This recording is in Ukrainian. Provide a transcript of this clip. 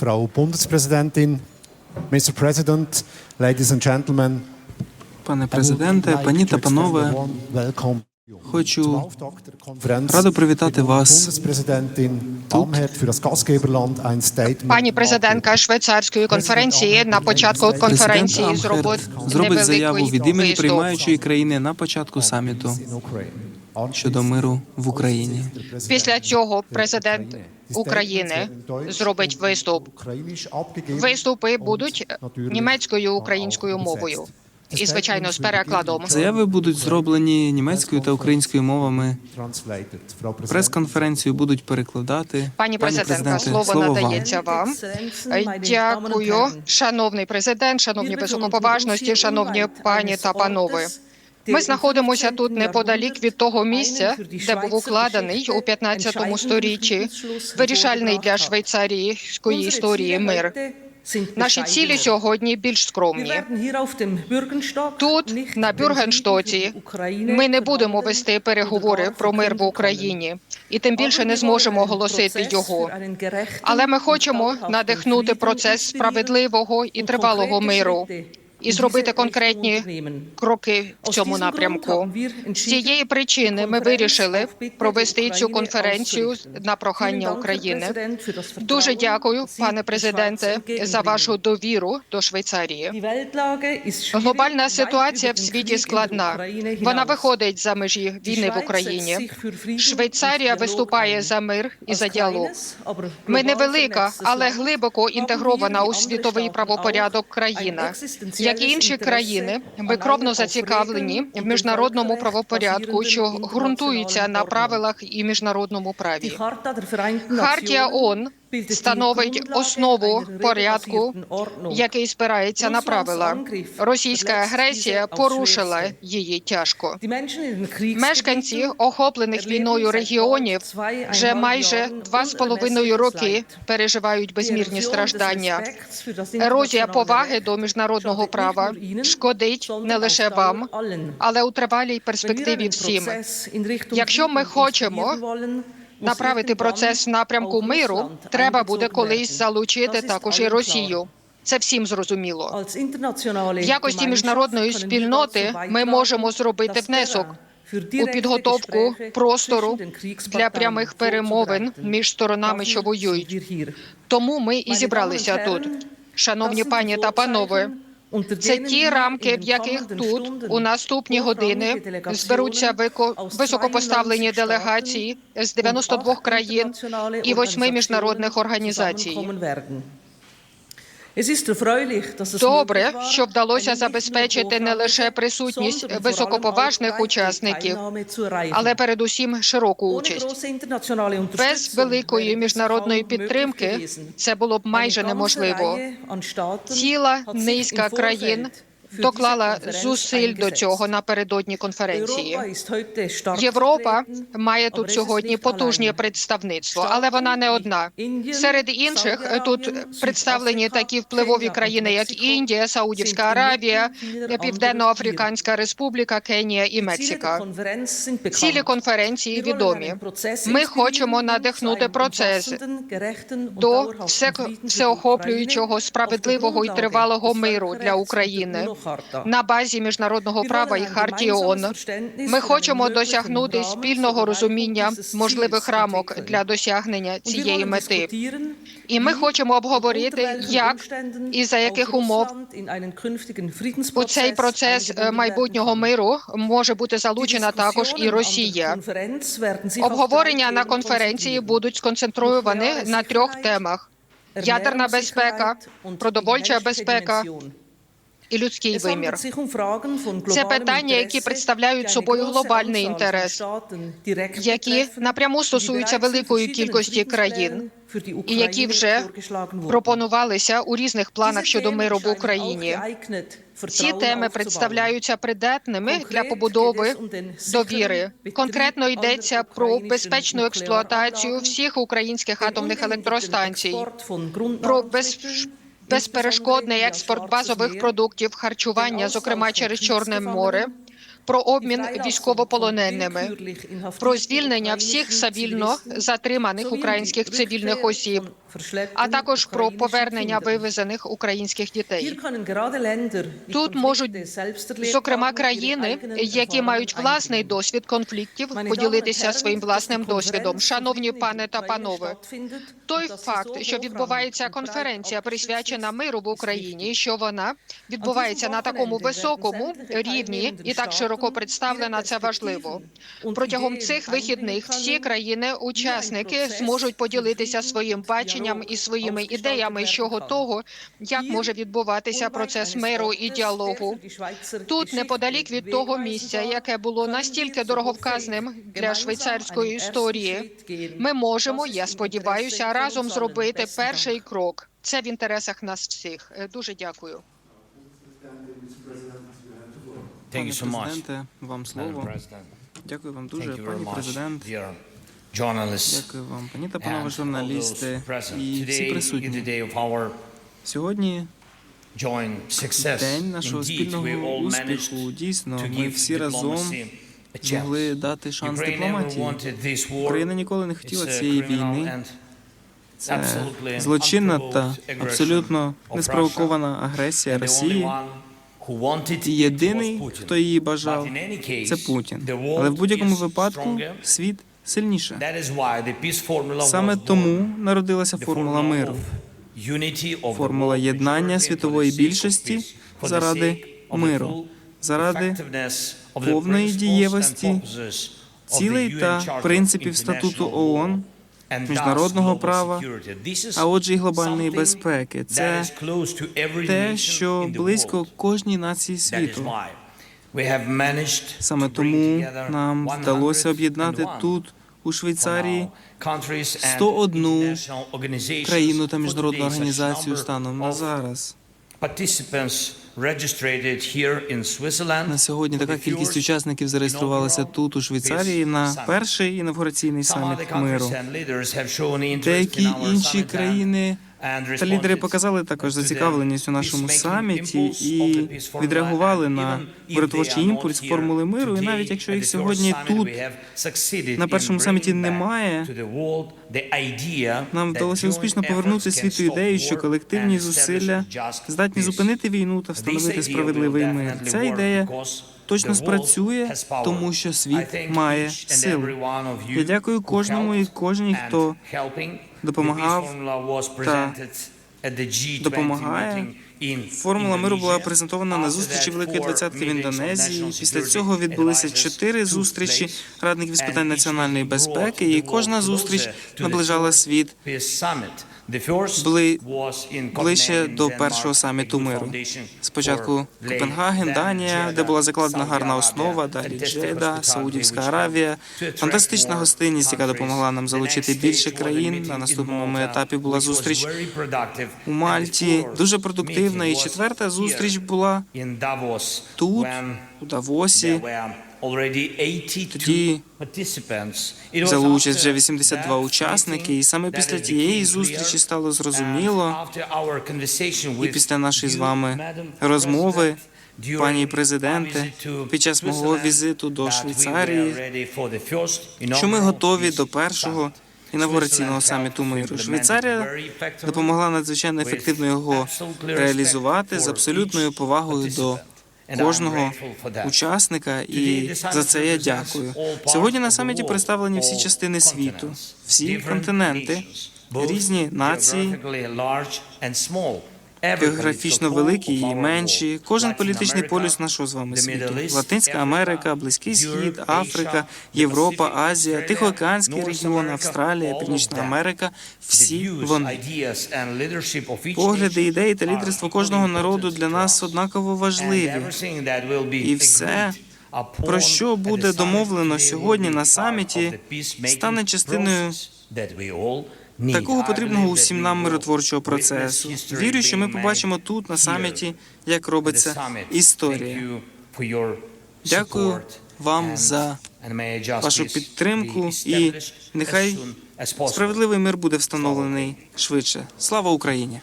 Frau Bundespräsidentin, Mr. President, ladies and gentlemen. Пане президенте, пані та панове, хочу радо привітати вас. Пані президентка швейцарської конференції на початку конференції зробить зробить заяву від імені приймаючої країни на початку саміту щодо миру в Україні. Після цього президент України зробить виступ. Виступи будуть німецькою українською мовою і звичайно з перекладом. Заяви будуть зроблені німецькою та українською мовами. Прес-конференцію будуть перекладати. Пані президентка, слово вам. надається вам. Дякую, шановний президент, шановні високоповажності, шановні пані та панове. Ми знаходимося тут неподалік від того місця, де був укладений у 15 столітті вирішальний для швейцарійської історії мир. Наші цілі сьогодні більш скромні. Тут, на Бюргенштоці, ми не будемо вести переговори про мир в Україні, і тим більше не зможемо оголосити його. Але ми хочемо надихнути процес справедливого і тривалого миру і зробити конкретні кроки в цьому напрямку. З цієї причини ми вирішили провести цю конференцію на прохання України. Дуже дякую, пане президенте, за вашу довіру до Швейцарії. Глобальна ситуація в світі складна. Вона виходить за межі війни в Україні. Швейцарія виступає за мир і за діалог. Ми невелика, але глибоко інтегрована у світовий правопорядок країна. Як і інші країни, ми кровно зацікавлені в міжнародному правопорядку, що ґрунтується на правилах і міжнародному праві. Хартія ООН становить основу порядку, який спирається на правила. Російська агресія порушила її тяжко. Мешканці охоплених війною регіонів вже майже два з половиною роки переживають безмірні страждання. Ерозія поваги до міжнародного права шкодить не лише вам, але у тривалій перспективі всім. Якщо ми хочемо направити процес в напрямку миру, треба буде колись залучити також і Росію. Це всім зрозуміло. В якості міжнародної спільноти ми можемо зробити внесок у підготовку простору для прямих перемовин між сторонами, що воюють. Тому ми і зібралися тут, шановні пані та панове. Це ті рамки, в яких тут у наступні години зберуться високопоставлені делегації з 92 країн і восьми міжнародних організацій. Добре, що вдалося забезпечити не лише присутність високоповажних учасників, але передусім широку участь. Без великої міжнародної підтримки це було б майже неможливо. Ціла низка країн доклала зусиль до цього напередодні конференції. Європа має тут сьогодні потужне представництво, але вона не одна. Серед інших тут представлені такі впливові країни, як Індія, Саудівська Аравія, Південно-Африканська Республіка, Кенія і Мексика. Цілі конференції відомі. Ми хочемо надихнути процес до всеохоплюючого, справедливого і тривалого миру для України на базі міжнародного права і хартії ООН. Ми хочемо досягнути спільного розуміння можливих рамок для досягнення цієї мети. І ми хочемо обговорити, як і за яких умов у цей процес е, майбутнього миру може бути залучена також і Росія. Обговорення на конференції будуть сконцентровані на трьох темах: ядерна безпека, продовольча безпека і людський вимір. Це питання, які представляють собою глобальний інтерес, які напряму стосуються великої кількості країн, і які вже пропонувалися у різних планах щодо миру в Україні. Ці теми представляються придатними для побудови довіри. Конкретно йдеться про безпечну експлуатацію всіх українських атомних електростанцій, про без безперешкодний експорт базових продуктів харчування, зокрема через Чорне море, про обмін військовополоненими, про звільнення всіх савільно затриманих українських цивільних осіб, а також про повернення вивезених українських дітей. Тут можуть, Зокрема, країни, які мають власний досвід конфліктів, поділитися своїм власним досвідом. Шановні пане та панове, той факт, що відбувається конференція, присвячена миру в Україні, що вона відбувається на такому високому рівні і так широко представлена, це важливо. Протягом цих вихідних всі країни-учасники зможуть поділитися своїм баченням і своїми ідеями щодо того, як може відбуватися процес миру і діалогу. Тут, неподалік від того місця, яке було настільки дороговказним для швейцарської історії, ми можемо, я сподіваюся, разом зробити перший крок. Це в інтересах нас всіх. Е, Дуже дякую. Пане президенте, вам слово. Дякую вам дуже, пані президент. Дякую вам, пані та панове журналісти і всі присутні. Сьогодні день нашого спільного успіху. Дійсно, ми всі разом змогли дати шанс дипломатії. Україна ніколи не хотіла цієї війни. Це злочинна та абсолютно неспровокована агресія Росії. Єдиний, хто її бажав, це Путін. Але в будь-якому випадку світ сильніше. Саме тому народилася формула миру. Формула єднання світової більшості заради миру, заради повної дієвості цілей та принципів статуту ООН, міжнародного права, а отже й глобальної безпеки. Це те, що близько кожній нації світу. Саме тому нам вдалося об'єднати 101 тут, у Швейцарії, of our countries and 101 international organizations. країну та міжнародну організацію станом на зараз. На сьогодні така кількість учасників зареєструвалася тут, у Швейцарії, на перший інавгураційний саміт миру. Деякі інші країни та лідери показали також зацікавленість у нашому саміті і відреагували на миротворчий імпульс формули миру. І навіть якщо їх сьогодні тут на першому саміті немає, нам вдалося успішно повернути світу ідею, що колективні зусилля здатні зупинити війну та встановити справедливий мир. Ця ідея точно спрацює, тому що світ має силу. Я дякую кожному і кожній, хто допомагав та presented at the G20 допомагає. Формула миру була презентована на зустрічі Великої двадцятки в Індонезії. Після цього відбулися чотири зустрічі радників з питань національної безпеки, і кожна зустріч наближала світ in ближче до першого саміту миру. Спочатку. Копенгаген, Данія, де була закладена гарна основа, далі Джеда, Саудівська Аравія, фантастична гостинність, яка допомогла нам залучити більше країн. На наступному етапі була зустріч у Мальті, дуже продуктивна. І meeting was четверта зустріч була тут, у Давосі. there were already 82 Тоді Взяли участь вже 82 that учасники, і саме після тієї зустрічі стало зрозуміло, і після нашої з вами розмови, пані президенте, під час мого візиту до Швейцарії, що ми готові до першого. Інавгураційного саміту миру. Швейцарія допомогла надзвичайно ефективно його реалізувати з абсолютною повагою до кожного учасника, і за це я дякую. Сьогодні на саміті представлені всі частини світу, всі континенти, різні нації, географічно великі і менші. Кожен політичний полюс нашого з вами світу. Латинська Америка, Близький Схід, Африка, Європа, Азія, Тихоокеанський регіон, Австралія, Північна. Америка. Всі вони. Погляди, ідеї та лідерство кожного народу для нас однаково важливі. І все, про що буде домовлено сьогодні на саміті, стане частиною Такого потрібного усім нам миротворчого процесу. Вірю, що ми побачимо тут, на саміті, як робиться історія. Дякую вам за вашу підтримку і нехай справедливий мир буде встановлений швидше. Слава Україні!